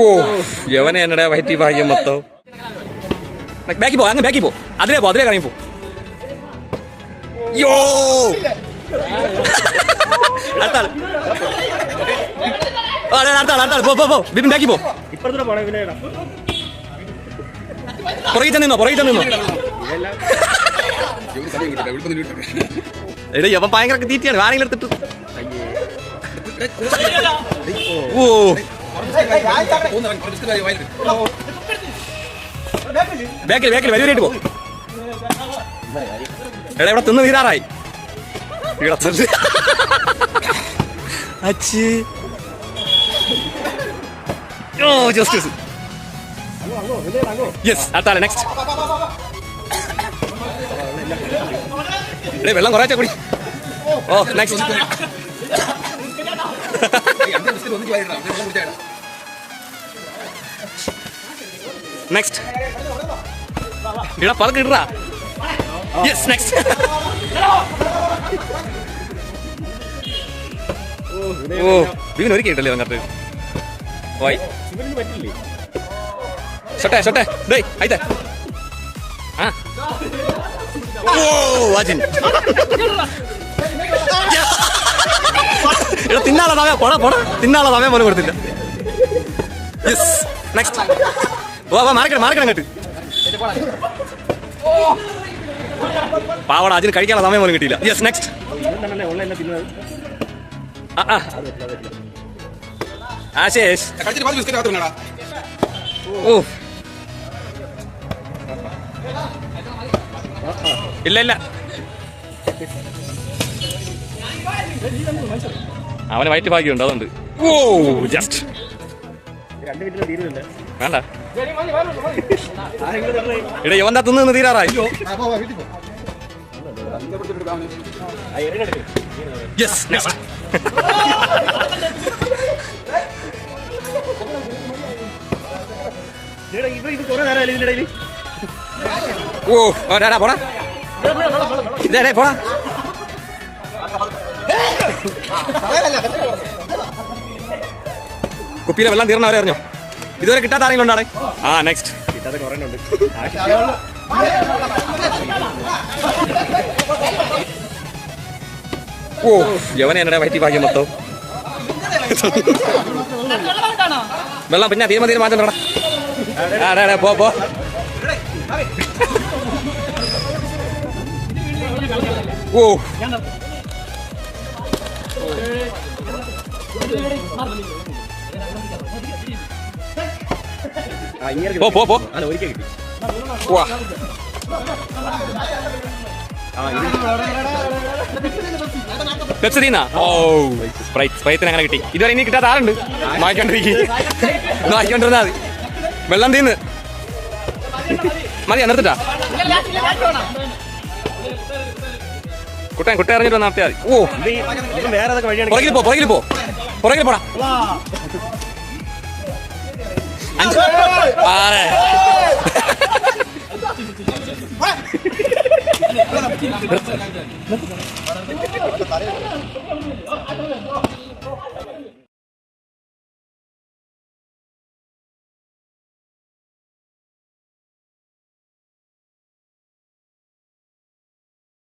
ഓ യവനെ എന്നടാ വയറ്റി ഭാഗ്യം മൊത്തം. ബാക്കി പോ അങ്ങ് ബാക്കി പോ. അതിലേ പോ അതിലേ കറങ്ങി പോ. യോ അതെ, അടുത്താൾ അടുത്താൾ. പോ പോ പോ. ബിബിൻ ബാക്കി പോ. പുറകിൽ ചെന്ന് നിന്നോ പുറകിൽ ചെന്ന് നിന്നോ. എടാ യവൻ ഭയങ്കര തീറ്റിയാണ്. ആരെങ്കിലും എടുത്തിട്ട്. ഓ. ബാക്കിൽ ബാക്കിൽ വരൂരായിട്ട് പോ. എടാ ഇവിടെ തിന്ന് തീരാറായി. ഇവിടെ. അച്ഛി ഓ ജസ്റ്റിസ് യെസ് അത്താല നെക്സ്റ്റ് എടേ വെള്ളം കുറേ കുടി. ഓ നെക്സ്റ്റ് നെക്സ്റ്റ് ഇടാ പറക്ക് ഇടാ യെസ് നെക്സ്റ്റ് ഓ ഇവൻ ഒരു കേട്ടല്ലേ അങ്ങോട്ട് പറ്റില്ലേ ഷട്ടെ ഷട്ടെ. ഡേയ് ആയിത്തെ. ആ. ഓ വാജിൻ എടാ തിന്നാളെ പോടാ പോടാ. തിന്നാളെ സമയം പോലും കൊടുത്തില്ല. യെസ് നെക്സ്റ്റ് വാ വാ മാറിക്കണം മാറിക്കണം അങ്ങോട്ട്. പാവട അതിന് കഴിക്കാനുള്ള സമയം പോലും കിട്ടിയില്ല. Yes next Ashesh. ഓ. ഇല്ല ഇല്ല. അവന് വയറ്റ് ഭാഗ്യമുണ്ട് അതുകൊണ്ട് ഓ ജസ്റ്റ് വേണ്ട. ഇട യവന്താ തിന്ന് നിന്ന് തീരാറായി യെസ് ഓ ഓ, ഡാ, ഡാ, പോടാ. ഇതേ പോടാ. കുപ്പിയിലെ വെള്ളം തീർന്നവരെ അറിഞ്ഞോ? ഇതുവരെ കിട്ടാത്ത ആരെങ്കിലും ഉണ്ടാടെ ആ നെക്സ്റ്റ് കിട്ടാത്ത കുറേ ഉണ്ട്. ഓ യവനെ എന്നെ വൈറ്റി ഭാഗ്യം മൊത്തം. വെള്ളം പിന്നെ തീരുമാനം തീരുമാനം മാറ്റം വേണം പോ പോ. ഓ. പോ പോ പോ. പെപ്സി തീന്നാ? ഓ. സ്പ്രൈറ്റ് സ്പ്രൈത്തിന് അങ്ങനെ കിട്ടി. ഇതുവരെ ഇനി കിട്ടാത്ത ആളുണ്ട്. നോക്കിക്കൊണ്ടിരിക്കും നോക്കിക്കൊണ്ടിരുന്നാ മതി. വെള്ളം തീന്ന്. മതി നിർത്തിട്ടാ. കുട്ടൻ കുട്ടൻ ഇറങ്ങിട്ട് നടത്തിയാൽ മതി. ഓ. പുറകിൽ പോ പുറകിൽ പോ. പുറകിൽ പോടാ. അഞ്ച്. ആറ്.